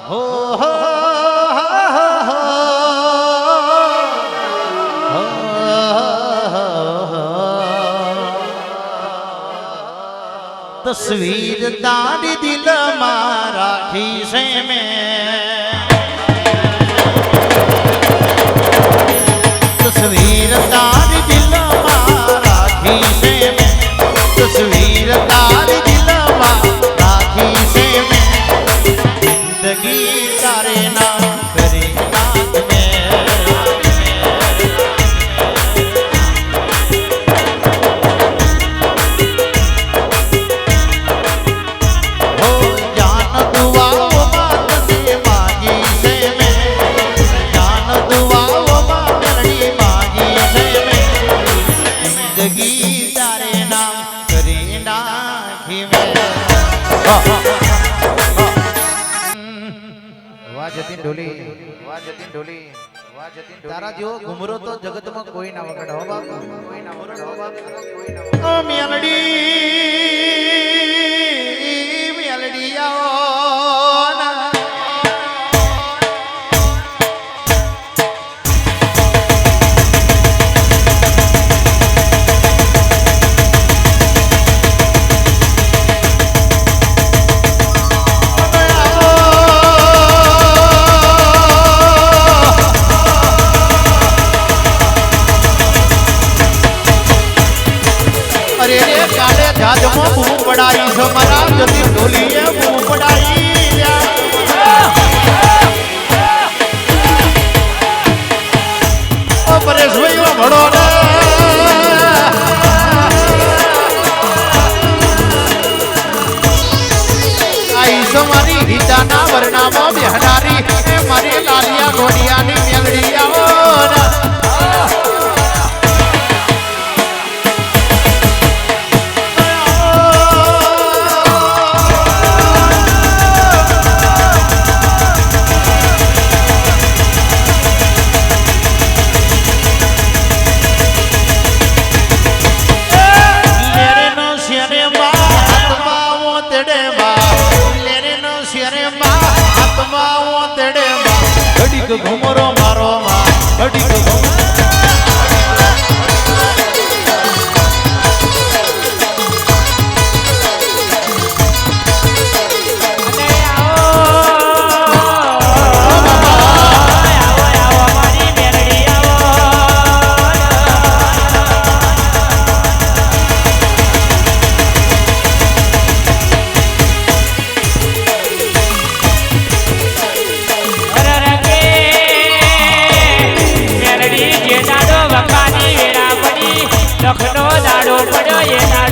હો હો તસવીર તારી દિલમાં રાખી છે મેં વાહ જતીન ઢોલી. વાહ જતીન ઢોલી તારા જેવો ઘુમરો તો જગતમાં કોઈ ના વગડ, હો બાપ. કોઈ ના વગડ હો બાપ કોઈ ના મેલડી મેલડી આવો. રાજમાં બૂમ પડાઈ છે. મારા જતી ઢોલીએ ঘুমরম। પડ્યો એના